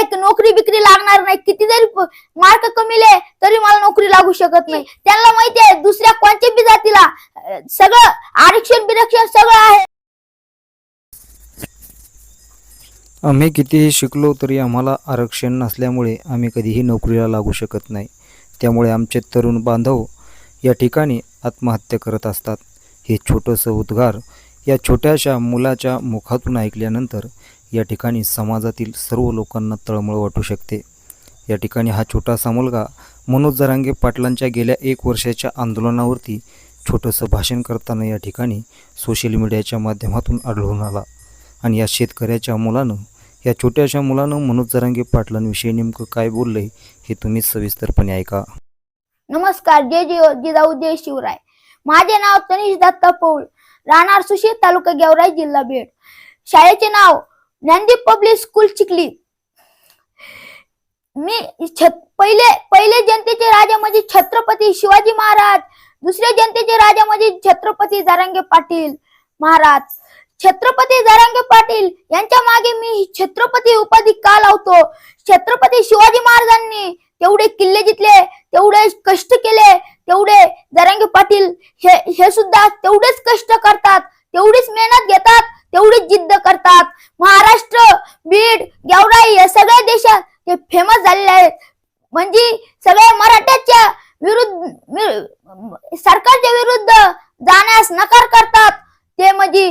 काही नोकरी बिकरी लागणार नाही? किती जरी मार्क कमीले तरी मला नोकरी लागू शकत नाही. त्यांना माहिती आहे दुसऱ्या कोणत्या बी जातीला सगळं आरक्षण बिरक्षण सगळं आहे. आम्ही कितीही शिकलो तरी आम्हाला आरक्षण नसल्यामुळे आम्ही कधीही नोकरीला लागू शकत नाही. त्यामुळे आमचे तरुण बांधव या ठिकाणी आत्महत्या करत असतात. हे छोटंसं उद्गार या छोट्याशा मुलाच्या मुखातून ऐकल्यानंतर या ठिकाणी समाजातील सर्व लोकांना तळमळ वाटू शकते. या ठिकाणी हा छोटासा मुलगा मनोज जरांगे पाटलांच्या गेल्या एक वर्षाच्या आंदोलनावरती छोटंसं भाषण करताना या ठिकाणी सोशल मीडियाच्या माध्यमातून आढळून आला. आणि या शेतकऱ्याच्या मुलानं या छोट्याशा मुलानं मनोज जरांगे पाटलांविषयी नेमकं काय बोललंय हे तुम्ही सविस्तरपणे ऐका. नमस्कार जय जय जिजाऊ जय शिवराय. माझे नाव तनिष दत्ता पौळ राहणार सुशील तालुका गेवराई जिल्हा बीड. शाळेचे नाव ज्ञानदीप पब्लिक स्कूल चिखली मी छत पहिले पहिले जनतेचे राजा म्हणजे छत्रपती शिवाजी महाराज. दुसरे जनतेचे राजा म्हणजे छत्रपती जारंगे पाटील महाराज. छत्रपती जारंगे पाटील यांच्या मागे मी छत्रपती उपाधी का लावतो? छत्रपती शिवाजी महाराजांनी तेवढे किल्ले जितले तेवढे कष्ट केले तेवढे जारांगे पाटील हे हे सुद्धा तेवढेच कष्ट करतात तेवढीच मेहनत घेतात तेवढीच जिद्द करतात. महाराष्ट्र बीड गेवराई या सगळ्या देशात ते फेमस झालेले आहेत. म्हणजे सगळ्या मराठ्याच्या विरुद्ध सरकारच्या विरुद्ध जाण्यास नकार करतात. ते म्हणजे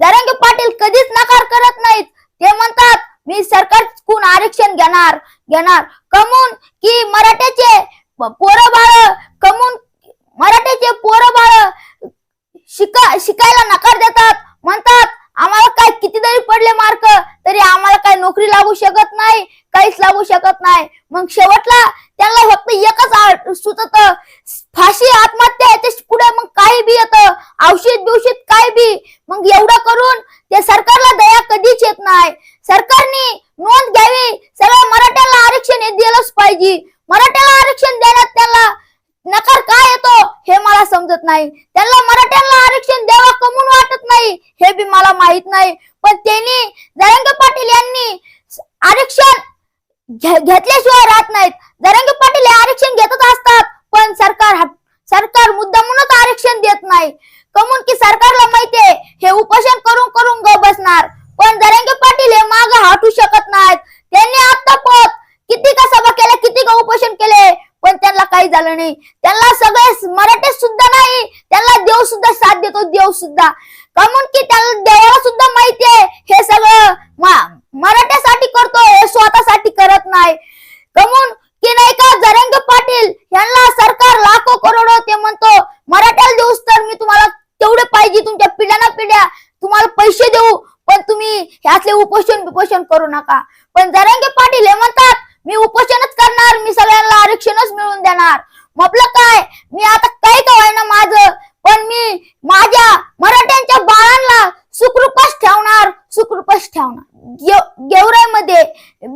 जरांगे पाटील कधीच नकार करत नाहीत. ते म्हणतात मी सरकारकडून आरक्षण घेणार घेणार. कमून की मराठ्याचे पोरं बाळ कमून मराठ्याचे पोरं बाळ शिका शिकायला नकार देतात म्हणतात आम्हाला काय किती जरी पडले मार्क तरी आम्हाला काय नोकरी लागू शकत नाही काहीच लागू शकत नाही. मग शेवटला त्यांना फक्त एकच सुचत फाशी आत्महत्या याच्यापुढे मग काही बी येतं औषध बिवषध काय बी. मग एवढं करून ते सरकारला दया कधीच येत नाही. सरकारने नोंद घ्यावी सगळ्या मराठ्याला आरक्षण दिलंच पाहिजे. मराठ्याला आरक्षण देण्यात त्यांना नकार काय येतो हे मला समजत नाही. त्यांना मराठ्यांना आरक्षण द्यावा कमून वाटत नाही हे बी मला माहीत नाही. पण त्यांनी जरंगे पाटील यांनी आरक्षण घे- घेतल्याशिवाय राहत नाहीत. जरंगे पाटील हे आरक्षण घेतच असतात पण सरकार सरकार मुद्दा म्हणूनच आरक्षण देत नाही. कमून की सरकारला माहितीये हे उपोषण करून करून ग बसणार. पण जरंगे पाटील हे माग हटू शकत नाहीत. त्यांनी आता आतापत किती का सभा केल्या किती का उपोषण केले काही झालं नाही. त्यांना सगळे मराठे सुद्धा नाही. त्यांना देव सुद्धा साथ देतो देव सुद्धा. कमून की त्याला देवाला सुद्धा माहिती आहे. हे सगळं मराठ्यासाठी करतो हे स्वतःसाठी करत नाही. कमून की नाही का जरंग पाटील यांना सरकार लाखो करोडो ते म्हणतो मराठ्याला देऊस तर मी तुम्हाला तेवढे पाहिजे तुमच्या पिढ्याना पिढ्या. तुम्हाला पैसे देऊ पण तुम्ही ह्यातले उपोषण बिपोषण करू नका. पण जरंगे पाटील हे म्हणतात मी उपोषणच करणार मी सगळ्यांना आरक्षणच मिळवून देणार. म्हटलं काय? मी आता काही कवाय ना माझं पण मी माझ्या मराठ्यांच्या बाळांना सुखरूपच ठेवणार सुखरूपच ठेवणार. गेवराईमध्ये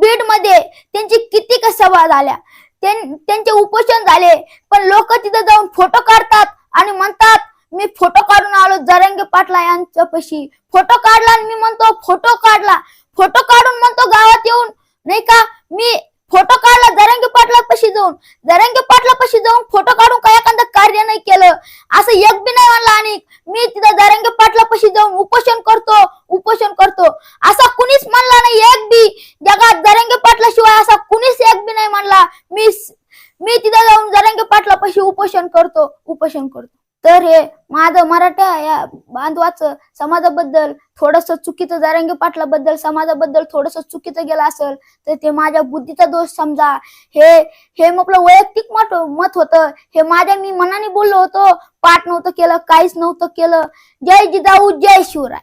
बीडमध्ये त्यांची किती सभा झाल्या? त्यांचे उपोषण झाले पण लोक तिथे जाऊन फोटो काढतात आणि म्हणतात मी फोटो काढून आलो जरंगे पाटला यांच्यापाशी. फोटो काढला आणि मी म्हणतो फोटो काढला. फोटो काढून म्हणतो गावात येऊन नाही का? मी फोटो काढला जरंगे पाटला पशी जाऊन. जरंगे पाटला पशी जाऊन फोटो काढून काय एखादं कार्य नाही केलं. असं एक बी नाही म्हणला आणि मी तिथं जरंगे पाटला पशी जाऊन उपोषण करतो उपोषण करतो. असा कुणीच म्हणला नाही एक बी. जगात जरंगे पाटला शिवाय असा कुणीच एक बी नाही म्हणला. मी मी तिथं जाऊन जरंगे पाटला पशी उपोषण करतो उपोषण करतो. तर हे माझं मराठा या बांधवाचं समाजाबद्दल थोडस चुकीचं जारंगी पाटलाबद्दल समाजाबद्दल थोडस चुकीचं गेलं असेल तर ते माझ्या बुद्धीचा दोष समजा. हे हे मग आपलं वैयक्तिक मत मत होतं. हे माझ्या मी मनाने बोललो होतो. पाठ नव्हतं केलं काहीच नव्हतं केलं. जय जिजाऊ जय शिवराय.